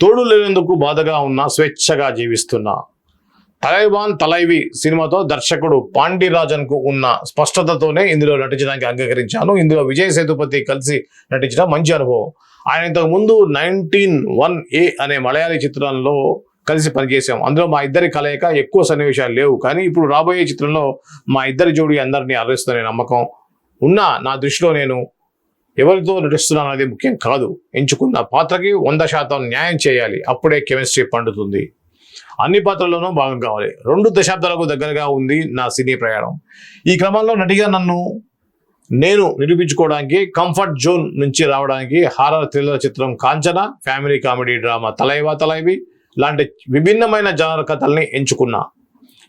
తోడు లేనందుకు బాధగా ఉన్న స్వేచ్ఛగా జీవిస్తున్నా. తలైవాన్ తలైవి సినిమాతో దర్శకుడు పాండిరాజన్కు ఉన్న స్పష్టతతోనే ఇందులో నటించడానికి అంగీకరించాను. ఇందులో విజయ్ సేతుపతి కలిసి నటించడం మంచి అనుభవం. ఆయన ఇంతకు ముందు నైన్టీన్ వన్ ఏ అనే మలయాళీ చిత్రంలో కలిసి పనిచేసాం అందులో మా ఇద్దరి కలయిక ఎక్కువ సన్నివేశాలు లేవు. కానీ ఇప్పుడు రాబోయే చిత్రంలో మా ఇద్దరి జోడి అందరినీ అర్రిస్తుందనే నమ్మకం ఉన్నా నా దృష్టిలో నేను ఎవరితో నడుస్తున్నాను అనేది ముఖ్యం కాదు. ఎంచుకున్న పాత్రకి వంద శాతం న్యాయం చేయాలి. అప్పుడే కెమిస్ట్రీ పండుతుంది. అన్ని పాత్రల్లోనూ భాగం కావాలి. రెండు దశాబ్దాలకు దగ్గరగా ఉంది నా సినీ ప్రయాణం. ఈ క్రమంలో నటిగా నన్ను నేను నిరూపించుకోవడానికి కంఫర్ట్ జోన్ నుంచి రావడానికి హారర్ థ్రిల్లర్ చిత్రం Kanchana family comedy drama Thalaiva Thalaivi లాంటి విభిన్నమైన జనర కథల్ని ఎంచుకున్నా.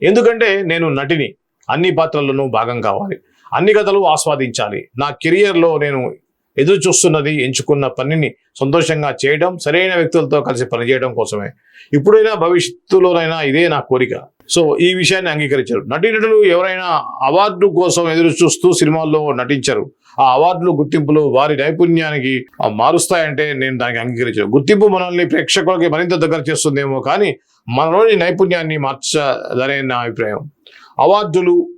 ఎందుకంటే నేను నటిని. అన్ని పాత్రల్లోనూ భాగం కావాలి. అన్ని కథలు ఆస్వాదించాలి. నా కెరియర్లో నేను ఎదురు చూస్తున్నది ఎంచుకున్న పనిని సంతోషంగా చేయడం సరైన వ్యక్తులతో కలిసి పనిచేయడం కోసమే. ఇప్పుడైనా భవిష్యత్తులోనైనా ఇదే నా కోరిక. సో ఈ విషయాన్ని అంగీకరించారు. నటీనటులు ఎవరైనా అవార్డు కోసం ఎదురు చూస్తూ సినిమాల్లో నటించరు. ఆ అవార్డులు గుర్తింపులు వారి నైపుణ్యానికి మారుస్తాయంటే నేను దానికి అంగీకరించాను. గుర్తింపు మనల్ని ప్రేక్షకులకి మరింత దగ్గర చేస్తుందేమో కానీ మనలోని నైపుణ్యాన్ని మార్చదనే నా అభిప్రాయం. అవార్డులు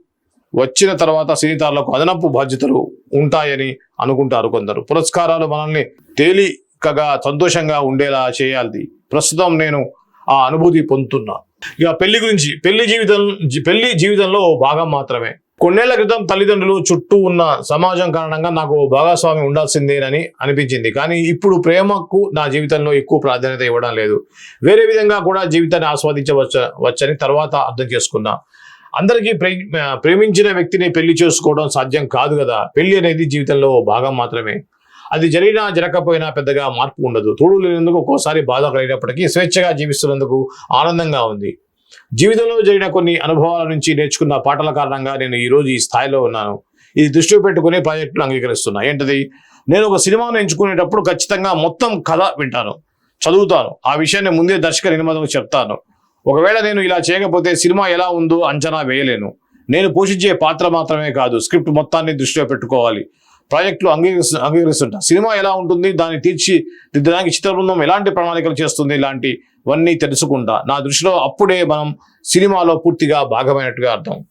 వచ్చిన తర్వాత సినీతారులకు అదనపు బాధ్యతలు ఉంటాయని అనుకుంటారు కొందరు. పురస్కారాలు మనల్ని తేలికగా సంతోషంగా ఉండేలా చేయాలి ప్రస్తుతం నేను ఆ అనుభూతి పొందుతున్నా. ఇక పెళ్ళి గురించి పెళ్ళి జీవితం పెళ్ళి జీవితంలో భాగం మాత్రమే. కొన్నేళ్ళ క్రితం తల్లిదండ్రులు చుట్టూ ఉన్న సమాజం కారణంగా నాకు భాగస్వామి ఉండాల్సిందేనని అనిపించింది. కానీ ఇప్పుడు ప్రేమకు నా జీవితంలో ఎక్కువ ప్రాధాన్యత ఇవ్వడం లేదు. వేరే విధంగా కూడా జీవితాన్ని ఆస్వాదించవచ్చ వచ్చని తర్వాత అర్థం చేసుకున్నా. అందరికీ ప్రేమించిన వ్యక్తిని పెళ్ళి చేసుకోవడం సాధ్యం కాదు కదా. పెళ్ళి అనేది జీవితంలో భాగం మాత్రమే. అది జరిగినా జరగకపోయినా పెద్దగా మార్పు ఉండదు. తోడు లేనందుకు ఒక్కోసారి బాధ కలిగినప్పటికీ స్వేచ్ఛగా జీవిస్తున్నందుకు ఆనందంగా ఉంది. జీవితంలో జరిగిన కొన్ని అనుభవాల నుంచి నేర్చుకున్న పాటల కారణంగా నేను ఈరోజు ఈ స్థాయిలో ఉన్నాను. ఇది దృష్టిలో పెట్టుకుని ప్రాజెక్టులు అంగీకరిస్తున్నా ఏంటది? నేను ఒక సినిమాను ఎంచుకునేటప్పుడు ఖచ్చితంగా మొత్తం కథ వింటాను. చదువుతాను. ఆ విషయాన్ని ముందే దర్శక నిర్మాతకు చెప్తాను. ఒకవేళ నేను ఇలా చేయకపోతే సినిమా ఎలా ఉందో అంచనా వేయలేను. నేను పోషించే పాత్ర మాత్రమే కాదు స్క్రిప్ట్ మొత్తాన్ని దృష్టిలో పెట్టుకోవాలి. ప్రాజెక్టులు అంగీకరిస్తు అంగీకరిస్తుంటా. సినిమా ఎలా ఉంటుంది దాన్ని తీర్చి దిద్దడానికి చిత్ర బృందం ఎలాంటి ప్రణాళికలు చేస్తుంది ఇలాంటివన్నీ తెలుసుకుంటా. నా దృష్టిలో అప్పుడే మనం సినిమాలో పూర్తిగా భాగమైనట్టుగా అర్థం.